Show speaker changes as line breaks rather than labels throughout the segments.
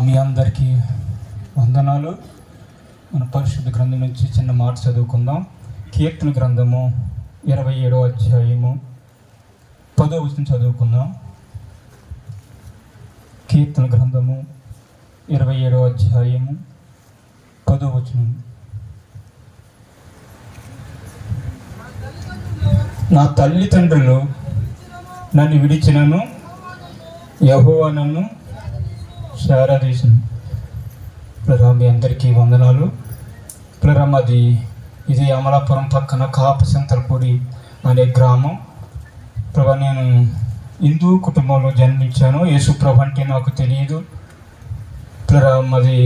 మీ అందరికీ వందనాలు. మన పరిశుద్ధ గ్రంథం నుంచి చిన్న మాట చదువుకుందాం. కీర్తన గ్రంథము ఇరవై ఏడో అధ్యాయము పదో వచనం చదువుకుందాం. కీర్తన గ్రంథము ఇరవై ఏడో అధ్యాయము పదో వచనం. నా తల్లిదండ్రులు నన్ను విడిచినను యహోవా నన్ను శారాదీశం ప్రరా మీ అందరికీ వందనాలు. ప్రరా మాది ఇది అమలాపురం పక్కన కాపసింతలపూడి అనే గ్రామం. ప్రభా నేను హిందూ కుటుంబంలో జన్మించాను. యేసు అంటే నాకు తెలియదు. ప్రరా మాది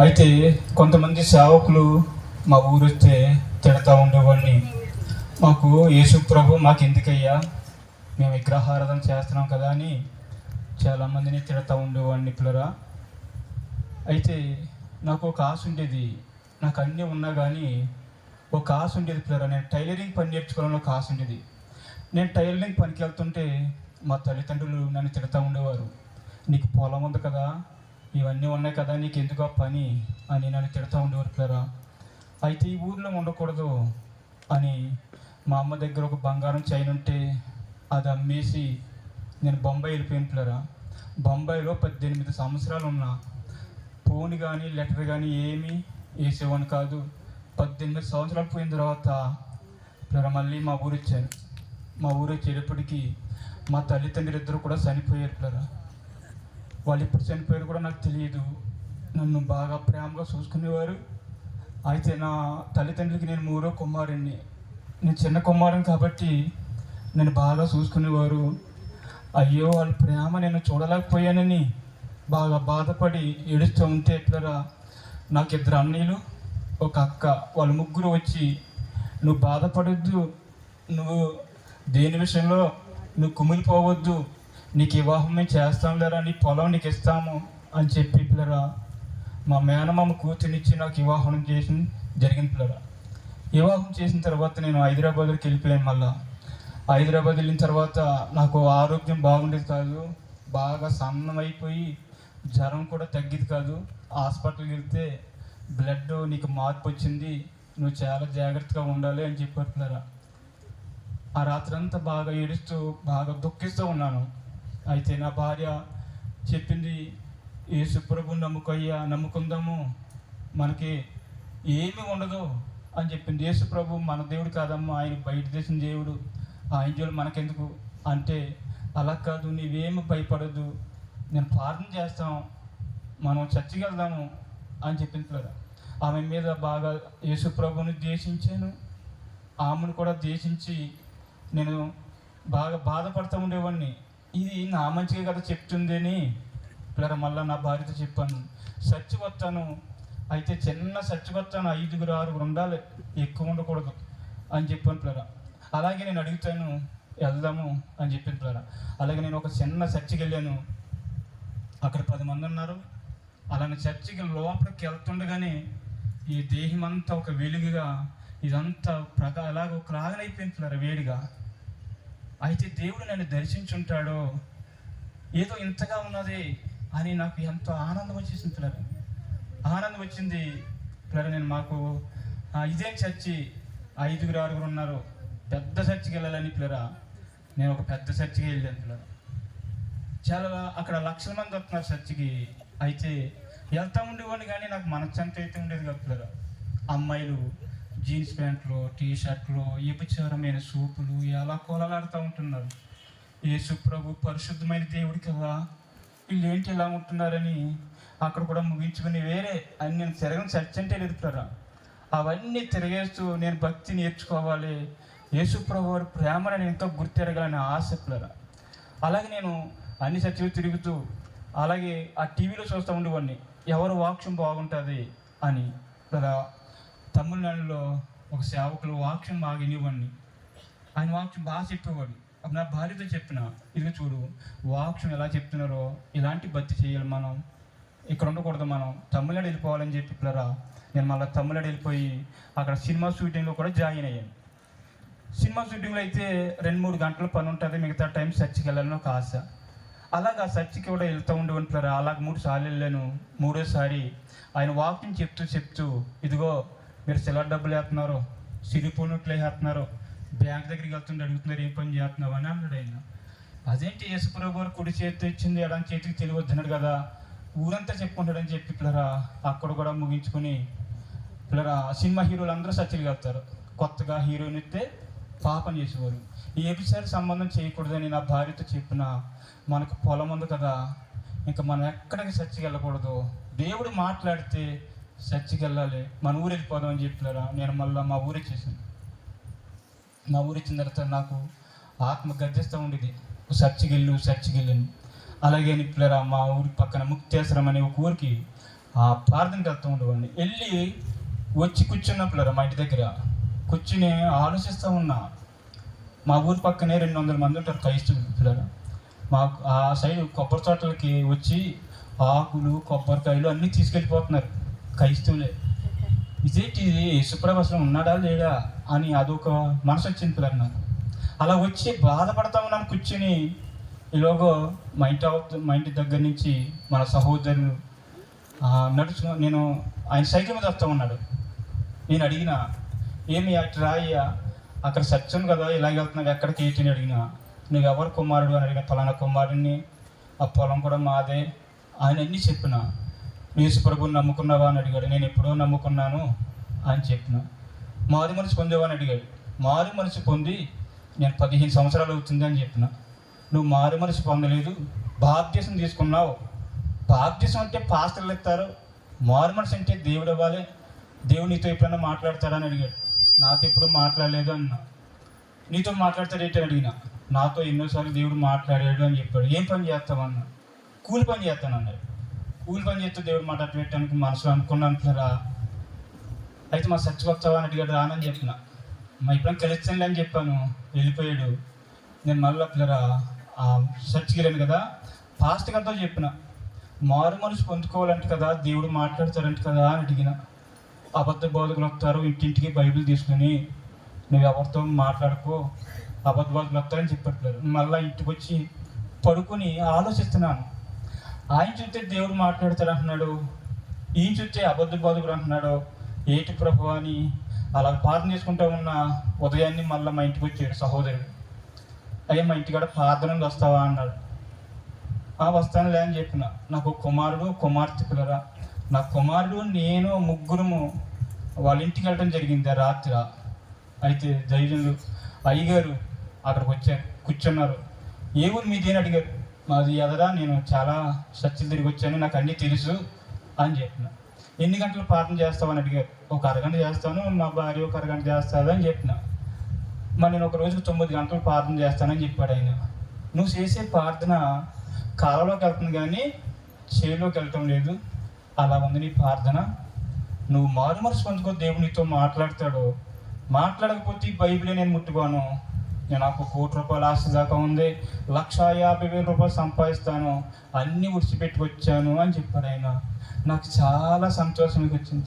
అయితే కొంతమంది సేవకులు మా ఊరు వస్తే తిడతా ఉండేవాడిని. మాకు యేసు ప్రభు మాకు ఎందుకయ్యా మేము విగ్రహారాధన చేస్తున్నాం కదా అని చాలామందిని తిడతా ఉండేవాడిని పిల్లరా. అయితే నాకు ఒక ఆశ ఉండేది. నాకు అన్నీ ఉన్నా కానీ ఒక ఆశ ఉండేది పిల్లరా. నేను టైలరింగ్ పని నేర్చుకోవాలని ఒక ఆశ ఉండేది. నేను టైలరింగ్ పనికి వెళ్తుంటే మా తల్లిదండ్రులు నన్ను తిడతా ఉండేవారు. నీకు పొలం ఉంది కదా ఇవన్నీ ఉన్నాయి కదా నీకు ఎందుకు ఆ పని అని నన్ను తిడతా ఉండేవారు పిల్లరా. అయితే ఈ ఊర్లో ఉండకూడదు అని మా అమ్మ దగ్గర ఒక బంగారం చైన్ ఉంటే అది అమ్మేసి నేను బొంబాయి వెళ్ళిపోయిన పిల్లరా బొంబాయిలో పద్దెనిమిది సంవత్సరాలు ఉన్నా ఫోన్ కానీ లెటర్ కానీ ఏమీ వేసేవాడిని కాదు. పద్దెనిమిది సంవత్సరాలు పోయిన తర్వాత పిల్లరా మళ్ళీ మా ఊరు వచ్చాను మా ఊరు వచ్చేటప్పటికి మా తల్లిదండ్రులు ఇద్దరు కూడా చనిపోయారు పిల్లరా. వాళ్ళు ఎప్పుడు చనిపోయారు కూడా నాకు తెలియదు. నన్ను బాగా ప్రేమగా చూసుకునేవారు. అయితే నా తల్లిదండ్రులకి నేను మూడో కుమారుణ్ణి. నేను చిన్న కుమారుని కాబట్టి నేను బాగా చూసుకునేవారు. అయ్యో వాళ్ళ ప్రేమ నేను చూడలేకపోయానని బాగా బాధపడి ఏడుస్తూ ఉంటే ఎట్లరా? నాకు ఇద్దరు అన్నీలు ఒక అక్క. వాళ్ళ ముగ్గురు వచ్చి నువ్వు బాధపడొద్దు నువ్వు దేని విషయంలో నువ్వు కుమిలిపోవద్దు నీకు వివాహం మేము చేస్తాం లేరా నీ పొలం నీకు ఇస్తాము అని చెప్పి పిల్లరా మా మేనమామ కూతురునిచ్చి నాకు వివాహం చేసి జరిగింది పిల్లరా. వివాహం చేసిన తర్వాత నేను హైదరాబాద్కి వెళ్ళిపోయాను మళ్ళీ. హైదరాబాద్ వెళ్ళిన తర్వాత నాకు ఆరోగ్యం బాగుండేది కాదు. బాగా సన్నమైపోయి జ్వరం కూడా తగ్గేది కాదు. హాస్పిటల్కి వెళ్తే బ్లడ్ నీకు మార్పు వచ్చింది. నువ్వు చాలా జాగ్రత్తగా ఉండాలి అని చెప్పారు ఆ రాత్రంతా బాగా ఏడుస్తూ బాగా దుఃఖిస్తూ ఉన్నాను. అయితే నా భార్య చెప్పింది ఏ సుప్రభు నమ్ముకయ్యా నమ్ముకుందాము. మనకి ఏమీ ఉండదు అని చెప్పింది. యేసు ప్రభు మన దేవుడు కాదమ్మా. ఆయన బయట దేశం దేవుడు. ఆయన మనకెందుకు? అంటే అలా కాదు నీవేమి భయపడద్దు. నేను ప్రార్థన చేస్తాం మనం చర్చికి వెళ్దాము అని చెప్పింది పిల్లరా ఆమె మీద బాగా యేసు ప్రభుని ద్వేషించాను. ఆమెను కూడా ద్వేషించి నేను బాగా బాధపడుతూ ఉండేవాడిని. ఇది నా మంచిగా కదా చెప్తుంది అని పిల్లర మళ్ళీ నా భార్యతో చెప్పాను. సచ్చి వస్తాను అయితే చిన్న సచ్చి వస్తాను ఐదుగురు ఆరుగురు ఉండాలి. ఎక్కువ ఉండకూడదు అని చెప్పాను పిల్లరా అలాగే నేను అడుగుతాను వెళ్దాము అని చెప్పిన ద్వారా అలాగే నేను ఒక చిన్న చర్చికి వెళ్ళాను. అక్కడ పది మంది ఉన్నారు. అలానే చర్చికి లోపలికి వెళ్తుండగానే ఈ దేహం అంతా ఒక వెలుగుగా ఇదంతా ప్రకా అలాగ ఒక రాగనైపోయింది వేడిగా. అయితే దేవుడు నన్ను దర్శించుంటాడో ఏదో ఇంతగా ఉన్నది అని నాకు ఎంతో ఆనందం వచ్చేసింది పిల్లలు ఆనందం వచ్చింది. పిల్లలు నేను మాకు ఇదేం చర్చి? ఐదుగురు ఆరుగురు ఉన్నారు. పెద్ద చర్చికి వెళ్ళాలని పిల్లరా? నేను ఒక పెద్ద చర్చికి వెళ్ళాను పిల్లరా. చాలా అక్కడ లక్షల మంది వస్తున్నారు చర్చికి. అయితే వెళ్తా ఉండేవాడిని కానీ నాకు మనశ్శాంతి అయితే ఉండేది కదా పిల్లరా. అమ్మాయిలు జీన్స్ ప్యాంట్లు టీ షర్ట్లు ఎపిచారమైన సూపులు ఎలా కోలలాడుతూ ఉంటున్నారు. యేసు ప్రభు పరిశుద్ధమైన దేవుడి కదా వీళ్ళు ఏంటి ఇలా ఉంటున్నారని అక్కడ కూడా ముగించుకుని వేరే అని నేను తిరగని చర్చ అంటే ఎదుగుతారా అవన్నీ తిరిగేస్తూ నేను భక్తి నేర్చుకోవాలి. యేసుప్రభు వారి ప్రేమను నేను ఎంతో గుర్తెరగాలని ఆశ పిల్లరా అలాగే నేను అన్ని చర్చలు తిరుగుతూ అలాగే ఆ టీవీలో చూస్తూ ఉండేవాడిని. ఎవరు వాక్యం బాగుంటుంది అని. కదా తమిళనాడులో ఒక సేవకులు వాక్యం బాగా వినేవాడిని. ఆయన వాక్యం బాగా చెప్పేవాడు. అప్పుడు నా భార్యతో చెప్పిన ఇది చూడు వాక్యం ఎలా చెప్తున్నారో ఇలాంటి బతి చేయాలి మనం. ఇక్కడ ఉండకూడదు మనం. తమిళనాడు వెళ్ళిపోవాలని చెప్పి పిల్లరా నేను మళ్ళీ తమిళనాడు వెళ్ళిపోయి అక్కడ సినిమా షూటింగ్లో కూడా జాయిన్ అయ్యాను. సినిమా షూటింగ్లో అయితే రెండు మూడు గంటల పని ఉంటుంది మిగతా టైం చర్చికి వెళ్ళాలని ఒక ఆశ. అలాగా చర్చికి కూడా వెళ్తూ ఉండేవాడిని పిల్లరా అలాగ మూడు సార్లు వెళ్ళాను. మూడోసారి ఆయన వాకింగ్ చెప్తూ చెప్తూ ఇదిగో మీరు సెలవు డబ్బులు వేస్తున్నారు సిరిపోనట్లు వేస్తున్నారు బ్యాంక్ దగ్గరికి వెళ్తుంటే అడుగుతున్నారు ఏం పని చేస్తున్నావు అని అన్నాడు ఆయన. అదేంటి యేసుప్రభు గారు కుడి చేతి ఇచ్చింది ఎడం చేతికి తెలియవద్దన్నాడు కదా. ఊరంతా చెప్పుకుంటాడని చెప్పి పిల్లరా అక్కడ కూడా ముగించుకొని పిల్లరా సినిమా హీరోలు అందరూ సత్యలు వెళ్తారు. కొత్తగా హీరోయిన్ ఇస్తే పాపం చేసేవారు. ఈ ఎపిసోడ్ సంబంధం చేయకూడదని నా భార్యతో చెప్పిన మనకు పొలం ఉంది కదా ఇంకా మనం ఎక్కడికి సత్యకి వెళ్ళకూడదు. దేవుడు మాట్లాడితే సత్యకి వెళ్ళాలి. మన ఊరు వెళ్ళిపోదాం అని చెప్పినారా? నేను మళ్ళీ మా ఊరు వచ్చేసాను. మా ఊరు వచ్చిన తర్వాత నాకు ఆత్మ గర్జిస్తూ ఉండేది. చర్చికి వెళ్ళు చర్చికి వెళ్ళాను అలాగే పిల్లరా మా ఊరి పక్కన ముక్తేశ్వరం అనే ఒక ఊరికి ఆ ప్రార్థనకి వెళ్తూ ఉండేవాడిని. వెళ్ళి వచ్చి కూర్చున్నప్పుడు మా ఇంటి దగ్గర? కూర్చుని ఆలోచిస్తూ ఉన్నా. మా ఊరి పక్కనే రెండు వందల మంది ఉంటారు క్రైస్తవులు పిల్లలు. మా ఆ సైడ్ కొబ్బరి తోటలకి వచ్చి ఆకులు కొబ్బరికాయలు అన్నీ తీసుకెళ్ళిపోతున్నారు క్రైస్తవులే. ఇదేంటి యేసుప్రభు అసలు ఉన్నాడా లేడా అని అదొక మనసు వచ్చింది పిల్లలు నాకు. అలా వచ్చి బాధపడతా ఉన్నాను కూర్చుని. ఈలోగో మా ఇంటి మా ఇంటి దగ్గర నుంచి మన సహోదరులు ఆ, నడుచు నేను ఆయన సైకిల్ మీద వస్తూ ఉన్నాడు. నేను అడిగిన ఏమి అట్లా అయ్యా? అక్కడ సత్యం కదా ఇలాగ వెళ్తున్నావు ఎక్కడికి ఏంటి అడిగినా అడిగిన? నువ్వు ఎవరు కుమారుడు అని అడిగిన ఫలానా కుమారుడిని ఆ పొలం కూడా మాదే. ఆయన అన్నీ చెప్పిన యేసు ప్రభుని నమ్ముకున్నావా? అని అడిగాడు. నేను ఎప్పుడో నమ్ముకున్నాను అని చెప్పిన. మారు మనసు పొందేవా అని అడిగాడు. మారు మనసు పొంది నేను పదిహేను సంవత్సరాలు అవుతుంది అని చెప్పిన. నువ్వు మారు మనసు పొందలేదు. బాప్తీసం తీసుకున్నావు. బాప్తీసం అంటే పాస్టర్లు ఎత్తారు మారు మనసు అంటే దేవుడు అవ్వాలి దేవుడు నీతో ఎప్పుడైనా మాట్లాడతాడని అడిగాడు. నాతో ఎప్పుడు మాట్లాడలేదు అన్నా. నీతో మాట్లాడతాడేంటి అడిగిన. నాతో ఎన్నోసార్లు దేవుడు మాట్లాడాడు అని చెప్పాడు. ఏం పని చేస్తామన్నా కూలి పని చేస్తాను అన్నాడు కూలి పని చేస్తే దేవుడు మాట్లాడటానికి మనసులో అనుకున్నాను పిల్లరా అయితే మా సచ్చి అని అడిగాడు. రానని చెప్పిన. మా ఇప్పుడు కలుస్తానులే అని చెప్పాను. వెళ్ళిపోయాడు. నేను మళ్ళీ పిల్లరా? ఆ వెళ్ళాను కదా? ఫాస్ట్గా అంతా చెప్పిన. మారు మనసు పొందుకోవాలంట కదా. దేవుడు మాట్లాడతారంట కదా అని అడిగిన. అబద్ధ బోధకులు వస్తారు ఇంటింటికి బైబిల్ తీసుకుని నువ్వు ఎవరితో మాట్లాడుకో అబద్ధ బోధకులు వస్తారని చెప్పట్లేదు. మళ్ళీ ఇంటికి వచ్చి పడుకొని ఆలోచిస్తున్నాను. ఆయన చూస్తే దేవుడు మాట్లాడతాడు అంటున్నాడు ఈయన చూస్తే అబద్ధ బోధకుడు అంటున్నాడు ఏటి ప్రభు అని అలా ప్రార్థన చేసుకుంటూ ఉన్న ఉదయాన్నే మళ్ళీ మా ఇంటికి వచ్చాడు సహోదరుడు. అయ్యా మా ఇంటికాడ ప్రార్థనలు వస్తావా? అన్నాడు. ఆ వస్తానులే అని చెప్పిన. నాకు కుమారుడు కుమార్తె పిల్లరా నా కుమారుడు నేను ముగ్గురము వాళ్ళ ఇంటికి వెళ్ళడం జరిగింది ఆ రాత్రి. అయితే జైలు అయ్యగారు అక్కడికి వచ్చారు కూర్చున్నారు. ఏ ఊరు మీదేని అడిగారు. మాది ఎదరా నేను చాలా సత్యం తిరిగి వచ్చాను నాకు అన్నీ తెలుసు అని చెప్పిన. ఎన్ని గంటలు ప్రార్థన చేస్తావని అడిగారు. ఒక అరగంట చేస్తాను మా భార్య ఒక అరగంట చేస్తుంది? అని చెప్పిన. మరి నేను ఒక రోజుకు తొమ్మిది గంటలు ప్రార్థన చేస్తానని చెప్పాడు ఆయన. నువ్వు చేసే ప్రార్థన కాలంలోకి వెళ్తుంది కానీ చేలోకి వెళ్ళటం లేదు. అలా ఉంది నీ ప్రార్థన. నువ్వు మారు మనసు పొందుకో దేవుడు నీతో మాట్లాడతాడు. మాట్లాడకపోతే బైబిలే నేను ముట్టుకోను. నేను నాకు కోటి రూపాయలు ఆస్తి దాకా ఉంది. లక్ష యాభై వేల రూపాయలు సంపాదిస్తాను. అన్నీ విడిచిపెట్టుకొచ్చాను అని చెప్పాడు ఆయన. నాకు చాలా సంతోషం వచ్చింది.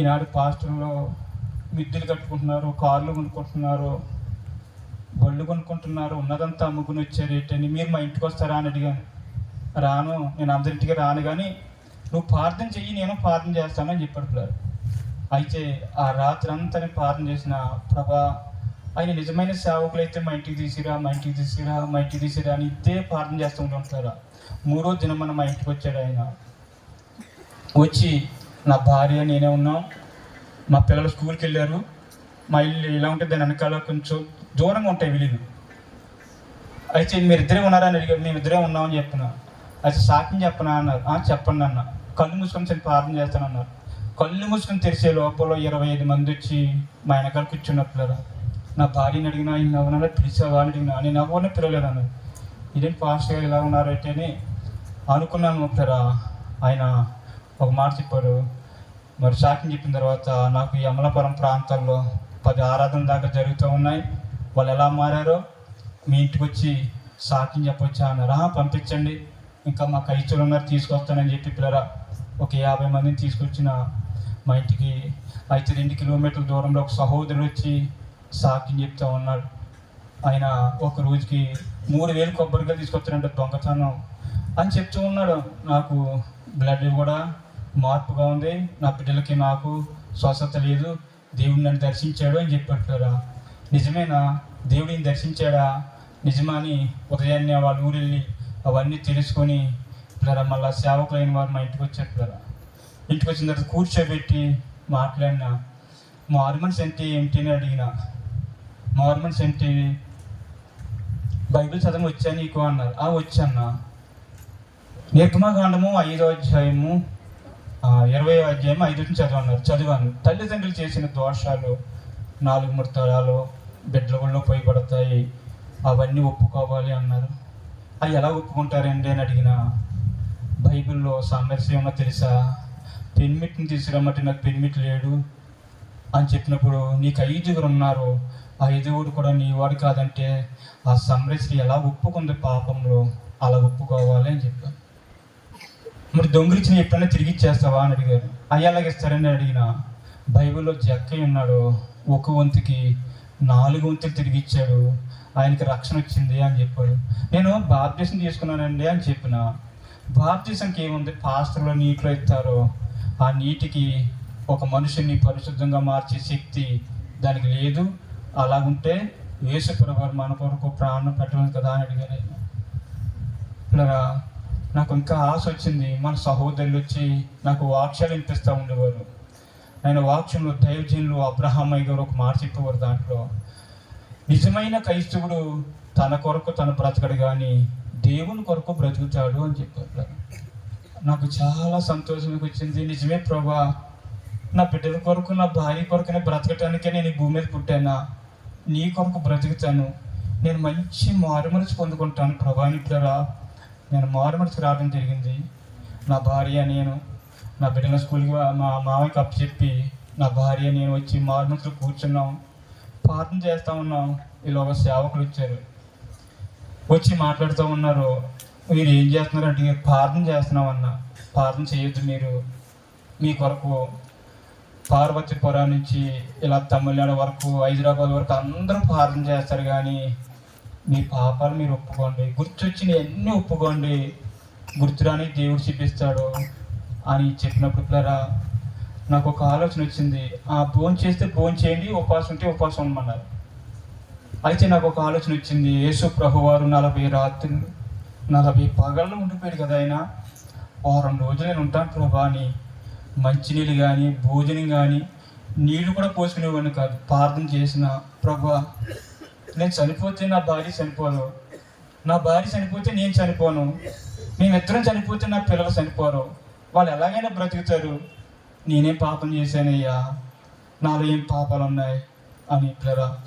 ఈనాడు పాస్టర్లో మిద్దెలు కట్టుకుంటున్నారు కార్లు కొనుక్కుంటున్నారు బళ్ళు కొనుక్కుంటున్నారు ఉన్నదంతా అమ్ముకుని వచ్చారు ఏంటని మీరు మా ఇంటికి వస్తారా అని అడిగాను. రాను నేను అందరింటికి రాను కానీ నువ్వు ప్రార్థన చెయ్యి నేను ప్రార్థన చేస్తానని చెప్పాడు పిల్లలు అయితే ఆ రాత్రి అంతా నేను ప్రార్థన చేసిన ప్రభా ఆయన నిజమైన సేవకులు అయితే మా ఇంటికి తీసిరా మా ఇంటికి తీసిరా మా ఇంటికి తీసిరా అని ఇదే ప్రార్థన చేస్తూ ఉంటారా మూడో దినం మన మా ఇంటికి వచ్చాడు ఆయన. వచ్చి నా భార్య నేనే ఉన్నాం. మా పిల్లలు స్కూల్కి వెళ్ళారు. మా ఇల్లు ఇలా ఉంటుంది దాని వెనకాల కొంచెం దూరంగా ఉంటాయి వీళ్ళు. అయితే మీరు ఇద్దరే ఉన్నారా? అని అడిగారు మేమిద్దరే ఉన్నామని చెప్పిన. అయితే సాక్ష్యం చెప్పనా? అన్నారు. చెప్పండి అన్న. కళ్ళు మూసుకొని చెప్పి ప్రార్థన చేస్తానన్నారు. కళ్ళు మూసుకొని తెరిచే లోపల ఇరవై ఐదు మంది వచ్చి మా వెనకాల కూర్చున్నప్పుడు నా భార్యని అడిగినా ఆయన ఎవరన్నా పిలిచావా అని అడిగినా నేను నవ్వనే పిలవలేదు అన్నారు ఇదేం ఫాస్ట్గా ఇలా ఉన్నారైతే అని అనుకున్నాను ఒకసారా ఆయన ఒక మాట చెప్పారు. మరి సాక్ష్యం చెప్పిన తర్వాత నాకు ఈ అమలాపురం ప్రాంతాల్లో పది ఆరాధన దాకా జరుగుతూ ఉన్నాయి. వాళ్ళు ఎలా మారారో మీ ఇంటికి వచ్చి సాక్ష్యం చెప్పొచ్చా అన్నారు? పంపించండి. ఇంకా మా కైచులు ఉన్నారు తీసుకొస్తానని చెప్పి పిల్లరా ఒక యాభై మందిని తీసుకొచ్చిన మా ఇంటికి అయితే రెండు కిలోమీటర్ల దూరంలో ఒక సహోదరుడు వచ్చి సాక్ష్యం చెప్తా ఉన్నాడు ఆయన ఒక రోజుకి మూడు వేలు కొబ్బరిగా తీసుకొచ్చారంట దొంగతనం అని చెప్తూ ఉన్నాడు. నాకు బ్లడ్ కూడా మార్పుగా ఉంది. నా బిడ్డలకి నాకు స్వస్థత లేదు. దేవుడు నన్ను దర్శించాడు అని చెప్పారు నిజమేనా? దేవుడిని దర్శించాడా? నిజమా అని ఉదయాన్నే వాళ్ళ ఊరు వెళ్ళి అవన్నీ తెలుసుకొని పిల్లరా మళ్ళీ సేవకులైన వారు మా ఇంటికి వచ్చారు పిల్లరా ఇంటికి వచ్చిన తర్వాత కూర్చోబెట్టి మాట్లాడిన మార్మన్స్ అంటే ఏంటి అని అడిగిన. మార్మన్స్ అంటే బైబిల్ చదవం వచ్చా నీకు? అన్నారు. ఆ వచ్చన్నా నిర్గమకాండము ఐదో అధ్యాయము ఇరవై అధ్యాయం ఐదు నుంచి చదవన్నారు చదివాను. తల్లిదండ్రులు చేసిన దోషాలు నాలుగు మూడు తరాలు బిడ్డల గుళ్ళో పోయి పడతాయి. అవన్నీ ఒప్పుకోవాలి అన్నారు. అవి ఎలా ఒప్పుకుంటారండి? అని అడిగిన. బైబిల్లో సామరస్యం ఉన్నో తెలుసా? పెన్మిట్ని తీసుకురమ్మంటే నాకు పెన్మిట్ లేడు అని చెప్పినప్పుడు నీకు ఐదుగురు ఉన్నారు. ఆ ఐదుగురు కూడా నీ వాడు కాదంటే ఆ సమరశ్రీ ఎలా ఒప్పుకుంది పాపంలో? అలా ఒప్పుకోవాలి అని చెప్పాను. మరి దొంగిలిచ్చిన ఎప్పుడైనా తిరిగి ఇచ్చేస్తావా అని అడిగారు అయ్యా అలాగే ఇస్తారని అడిగిన. బైబిల్లో జక్కయ్య ఉన్నాడు. ఒక వంతుకి నాలుగు వంతులు తిరిగి ఇచ్చాడు. ఆయనకి రక్షణ వచ్చింది అని చెప్పాడు. నేను బాప్తీసం తీసుకున్నానండి అని చెప్పిన. బాప్తిజంకి ఏముంది పాస్త్రలో నీటిలో ఇస్తారు ఆ నీటికి ఒక మనిషిని పరిశుద్ధంగా మార్చే శక్తి దానికి లేదు. అలాగుంటే యేసుప్రభు మన కొరకు ప్రాణం పెట్టలేదు కదా అని అడిగాను ఆయన. నాకు ఇంకా ఆశ వచ్చింది. మన సహోదరులు వచ్చి నాకు వాక్యాలు వినిపిస్తూ ఉండేవారు. ఆయన వాక్యంలో దైవజనులు అబ్రహామయ్య గారు ఒక మాట చెప్పేవారు దాంట్లో. నిజమైన క్రైస్తవుడు తన కొరకు తను బ్రతకడు కానీ దేవుని కొరకు బ్రతుకుతాడు అని చెప్పారు నాకు చాలా సంతోషం వచ్చింది నిజమే ప్రభా నా బిడ్డల కొరకు నా భార్య కొరకునే బ్రతకటానికే నేను ఈ భూమి మీద పుట్టానా? నీ కొరకు బ్రతుకుతాను. నేను మంచి మారుమనిచి పొందుకుంటాను ప్రభా పిల్లరా నేను మారుమనిచి రావడం జరిగింది. నా భార్య నేను నా బిడ్డల స్కూల్కి మా మామయ్యకి అప్పు చెప్పి నా భార్య నేను వచ్చి మారుమనసులో కూర్చున్నాం. ప్రార్థన చేస్తూ ఉన్నాం. ఇలా ఒక సేవకులు వచ్చారు. వచ్చి మాట్లాడుతూ ఉన్నారు. మీరు ఏం చేస్తున్నారంటే ప్రార్థన చేస్తున్నాం అన్న ప్రార్థన చేయొద్దు మీరు. మీ కొరకు పార్వతీపురం నుంచి ఇలా తమిళనాడు వరకు హైదరాబాద్ వరకు అందరూ ప్రార్థన చేస్తారు కానీ మీ పాపాలు మీరు ఒప్పుకోండి. గుర్తొచ్చిన అన్నీ ఒప్పుకోండి. గుర్తురాని దేవుడు చూపిస్తాడు అని చెప్పినప్పుడు పిల్లరా నాకు ఒక ఆలోచన వచ్చింది. ఆ భోజనం చేస్తే భోజనం చేయండి ఉపవాసం ఉంటే ఉపవాసం ఉండమన్నారు. అయితే నాకు ఒక ఆలోచన వచ్చింది. యేసు ప్రభు వారు నలభై రాత్రులు నలభై పగళ్ళు ఉండిపోయాడు కదా ఆయన. వారం రోజులు నేను ఉంటాను ప్రభా అని. మంచినీళ్ళు కానీ భోజనం కానీ నీళ్ళు కూడా పోసుకునేవాడిని కాదు. ప్రార్థన చేసిన ప్రభా నేను చనిపోతే నా భార్య చనిపోదు నా భార్య చనిపోతే నేను చనిపోను. మేమిద్దరం చనిపోతే నా పిల్లలు చనిపోరు. వాళ్ళు ఎలాగైనా బ్రతుకుతారు. నేనేం పాపం చేశానయ్యా? నాలో ఏం పాపాలు ఉన్నాయి? అని పిల్లరా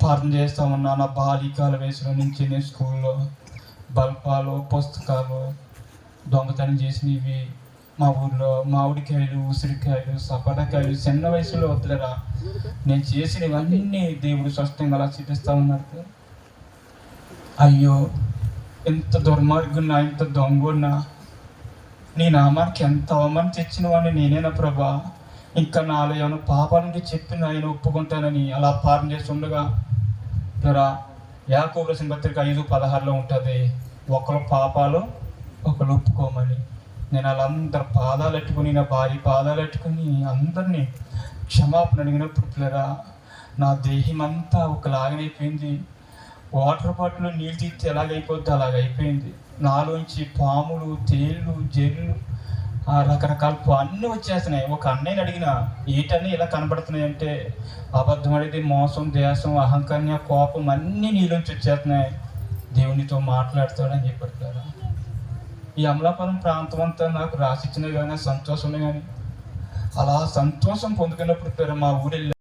ప్రార్థన చేస్తా ఉన్నా నా బాలికాల వయసులో నుంచి నేను స్కూల్లో బల్పాలు పుస్తకాలు దొంగతనం చేసినవి మా ఊళ్ళో మామిడికాయలు ఉసిరికాయలు సపటకాయలు చిన్న వయసులో వద్దులరా. నేను చేసినవన్నీ దేవుడు స్పష్టంగా అలా చూపిస్తా ఉన్నాడు. అయ్యో ఎంత దుర్మార్గున్నా ఇంత దొంగన్నా నీ నామానికి ఎంత అవమానం తెచ్చిన వాడిని నేనేనా ప్రభా? ఇంకా నాలో ఏమైనా పాపాలంటే చెప్పిన ఆయన ఒప్పుకుంటానని అలా పాలన చేస్తుండగా ద్వారా యాకోబు రాసిన పత్రిక ఐదు పదహారులో ఉంటుంది ఒకరు పాపాలు ఒకరు ఒప్పుకోమని. నేను వాళ్ళందరు పాదాలు ఎట్టుకుని నా భార్య పాదాలు ఎట్టుకుని అందరినీ క్షమాపణ అడిగినప్పుడు పిల్లరా నా దేహం అంతా ఒకలాగనైపోయింది వాటర్ బాటిల్ నీళ్ళు తీస్తే ఎలాగైపోద్ది అలాగైపోయింది. నాలోంచి పాములు తేళ్ళు జెల్లు రకరకాల అన్నీ వచ్చేస్తున్నాయి. ఒక అన్నయ్యని అడిగిన ఏటన్నీ ఇలా కనబడుతున్నాయి? అంటే అబద్ధం అనేది మోసం దేశం అహంకన్య కోపం అన్నీ నీలోంచి వచ్చేస్తున్నాయి. దేవునితో మాట్లాడతాడని చెప్పారు ఈ అమలాపురం ప్రాంతం అంతా నాకు రాసిచ్చినవి కానీ సంతోషమే కానీ అలా సంతోషం పొందుకున్నప్పుడు పేరు మా ఊరెళ్ళి